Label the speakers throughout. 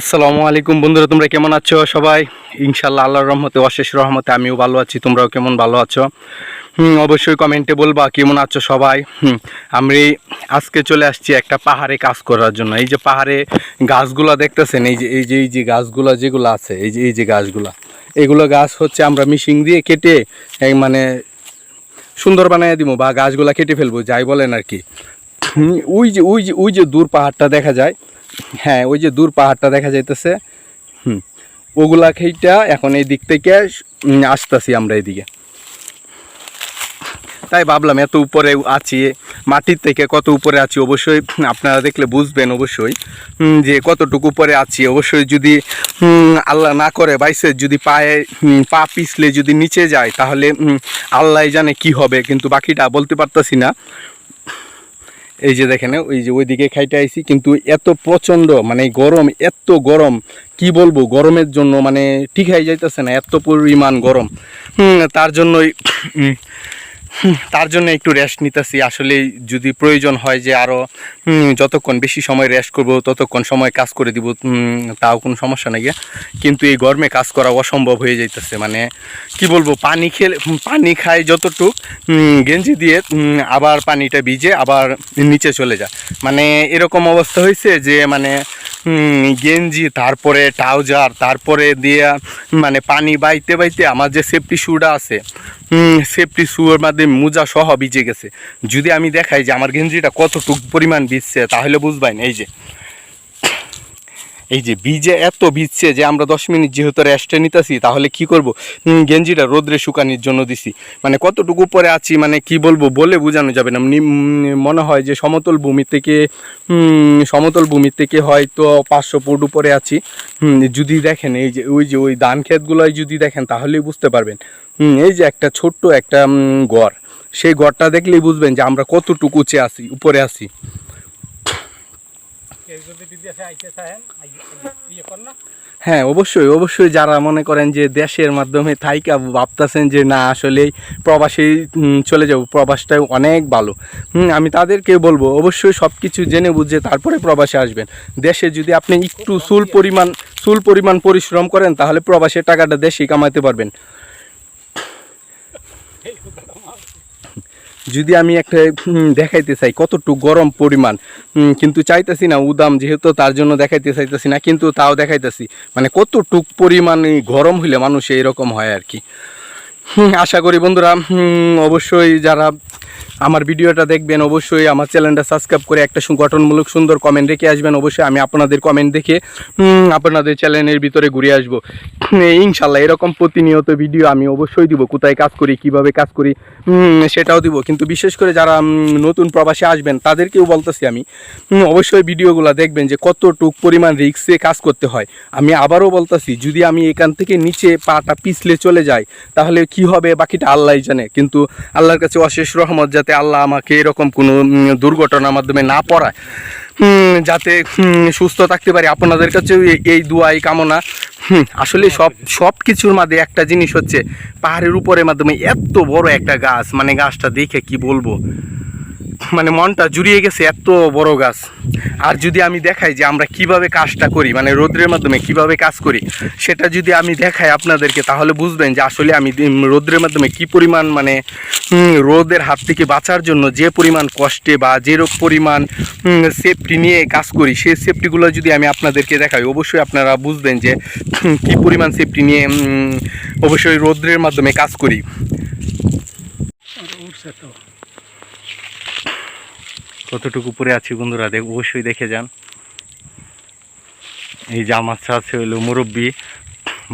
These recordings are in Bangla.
Speaker 1: আসসালামু আলাইকুম বন্ধুরা, তোমরা কেমন আছো সবাই? ইনশাল্লাহ আল্লাহর রহমতে, অশেষ রহমতে আমিও ভালো আছি, তোমরাও কেমন ভালো আছো? অবশ্যই কমেন্টে বলবা কেমন আছো সবাই? আমি আজকে চলে আসছি একটা পাহাড়ে কাজ করার জন্য। এই যে পাহাড়ে গাছগুলো দেখতেছেন, এই যে এই যে এই যে গাছগুলো যেগুলো আছে, এই যে এই যে গাছগুলা, এগুলো গাছ হচ্ছে আমরা মিশিং দিয়ে কেটে, এই মানে সুন্দর বানিয়ে দিব বা গাছগুলো কেটে ফেলব, যাই বলেন আর কি। ওই যে ওই যে ওই যে দূর পাহাড়টা দেখা যায় হ্যাঁ ওই যে দূর পাহাড়টা দেখা যাইতেছে। হুম, ওগুলা খেইটা এখন এই দিক থেকে আসতাছি আমরা এদিকে। তাই ভাবলাম এত উপরে আছি, মাটির থেকে কত উপরে আছি, অবশ্যই আপনারা দেখলে বুঝবেন অবশ্যই যে কতটুকু উপরে আছি। অবশ্যই যদি আল্লাহ না করে, বাইসে যদি পায়ে পা পিছলে যদি নিচে যায়, তাহলে আল্লাহ জানে কি হবে, কিন্তু বাকিটা বলতে পারতাছি না। এই যে দেখেন, ওই যে ওইদিকে খাইতে আইসি কিন্তু এত প্রচণ্ড মানে গরম, এত গরম, কি বলব, গরমের জন্য মানে ঠিক হয়ে যাইতেছে না, এত পরিমাণ গরম। তার জন্যই তার জন্য একটু রেস্ট নিতেছি। আসলে যদি প্রয়োজন হয় যে আরও যতক্ষণ বেশি সময় রেস্ট করব, ততক্ষণ সময় কাজ করে দিব তাও কোনো সমস্যা নেই। কিন্তু এই গরমে কাজ করা অসম্ভব হয়ে যাইতেছে। মানে কি বলব, পানি খেলে পানি খাই যতটুক গেঞ্জি দিয়ে আবার পানিটা ভিজে আবার নিচে চলে যায়। মানে এরকম অবস্থা হয়েছে যে মানে গেঞ্জি, তারপরে ট্রাউজার তারপরে দিয়ে মানে পানি বাইতে বাইতে আমার যে সেফটি শুটা আছে সেফটি শুয়ের মাধ্যমে মোজা সহ ভিজে গেছে। যদি আমি দেখাই যে আমার গেঞ্জিটা কতটুক পরিমাণ ভিজছে, তাহলে বুঝবেন এই যে। এই যে বীজে এত ভিজছে যে আমরা দশ মিনিট যেহেতু রেস্টে নিতেছি, তাহলে কি করব? গেঞ্জিটা রোদ্রে শুকানির জন্য দিছি। মানে কতটুকু উপরে আছি মানে কি বলব, বলে বোঝানো যাবে না। মনে হয় যে সমতল ভূমি থেকে সমতল ভূমি থেকে হয়তো পাঁচশো ফুট উপরে আছি। যদি দেখেন এই যে, ওই যে ওই ধান ক্ষেতগুলোয় যদি দেখেন, তাহলেই বুঝতে পারবেন। এই যে একটা ছোট্ট একটা গড়। সেই গড়টা দেখলেই বুঝবেন যে আমরা কতটুকু উঁচে আছি, উপরে আছি। হ্যাঁ অবশ্যই অবশ্যই যারা মনে করেন যে দেশের মাধ্যমে থাইকা ভাবতেছেন যে না, আসলেই প্রবাসী চলে যাব প্রবাসটাও অনেক ভালো। আমি তাদেরকে বলব, অবশ্যই সব কিছু জেনে বুঝে তারপরে প্রবাসে আসবেন। দেশে যদি আপনি একটু চুল পরিমাণ চুল পরিমাণ পরিশ্রম করেন, তাহলে প্রবাসের টাকাটা দেশেই কামাইতে পারবেন। যদি আমি একটা দেখাইতে চাই কতটুকু গরম পরিমাণ কিন্তু চাইতেছি না উদাম, যেহেতু তার জন্য দেখাইতে চাইতেছি না, কিন্তু তাও দেখাইতেছি। মানে কতটুক পরিমাণে গরম হইলে মানুষ এইরকম হয় আর কি। আশা করি বন্ধুরা অবশ্যই যারা আমার ভিডিওটা দেখবেন, অবশ্যই আমার চ্যানেলটা সাবস্ক্রাইব করে একটা গঠনমূলক সুন্দর কমেন্ট রেখে আসবেন। অবশ্যই আমি আপনাদের কমেন্ট দেখে আপনাদের চ্যানেলের ভিতরে ঘুরে আসব। ইনশাল্লাহ এরকম প্রতিনিয়ত ভিডিও আমি অবশ্যই দিব, কোথায় কাজ করি, কীভাবে কাজ করি সেটাও দিব। কিন্তু বিশেষ করে যারা নতুন প্রবাসে আসবেন, তাদেরকেও বলতেছি আমি অবশ্যই ভিডিওগুলো দেখবেন যে কতটুক পরিমাণ রিক্সে কাজ করতে হয়। আমি আবারও বলতেছি, যদি আমি এখান থেকে নিচে পাটা পিছলে চলে যাই, তাহলে কি হবে বাকিটা আল্লাহ জানে। কিন্তু আল্লাহর কাছে অশেষ রহমত যাতে আল্লাহ আমাকে এরকম কোনো দুর্ঘটনার মাধ্যমে না পড়ায়। যাতে সুস্থ থাকতে পারি। আপনাদের কাছেও এই- দুয়াই কামনা। হুম, আসলে সব সব কিছুর মাঝে একটা জিনিস হচ্ছে পাহাড়ের উপরের মাধ্যমে এত বড় একটা গাছ মানে গাছটা দেখে কি বলব? মানে মনটা জুড়িয়ে গেছে এত বড় গাছ। আর যদি আমি দেখাই যে আমরা কীভাবে কাজটা করি মানে রোদ্রের মাধ্যমে কীভাবে কাজ করি, সেটা যদি আমি দেখাই আপনাদেরকে, তাহলে বুঝবেন যে আসলে আমি রোদ্রের মাধ্যমে কি পরিমাণ মানে রোদের হাত থেকে বাঁচার জন্য যে পরিমাণ কষ্টে বা যে পরিমাণ সেফটি নিয়ে কাজ করি সেই সেফটিগুলো যদি আমি আপনাদেরকে দেখাই, অবশ্যই আপনারা বুঝবেন যে কি পরিমাণ সেফটি নিয়ে অবশ্যই রোদ্রের মাধ্যমে কাজ করি।
Speaker 2: উঠছে তো।
Speaker 1: কতটুকু উপরে আছি বন্ধুরা দেখ অবশ্যই দেখে যান। এই যে আমার আছে হইল মুরব্বী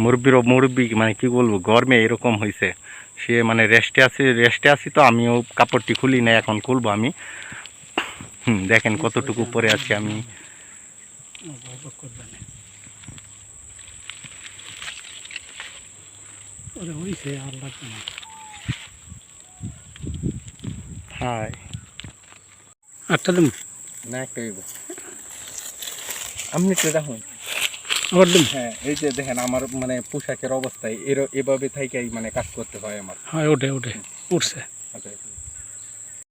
Speaker 1: মুরব্বীর মুরব্বী মানে কি বলব গরমে এরকম হয়েছে সে মানে রেস্টে আছে রেস্টে আছি তো আমিও কাপড়টি খুলি না এখন খুলবো আমি। হুম দেখেন কতটুকু উপরে আছি আমি। হাই
Speaker 2: আটটা দিম?
Speaker 1: না একটা আপনি তো দেখুন।
Speaker 2: আবার দিম?
Speaker 1: হ্যাঁ এই যে দেখেন আমার মানে পোশাকের অবস্থায় এর এভাবে থাইকাই মানে কাজ করতে হয় আমার।
Speaker 2: হ্যাঁ ওঠে ওঠে। উঠছে।
Speaker 1: আচ্ছা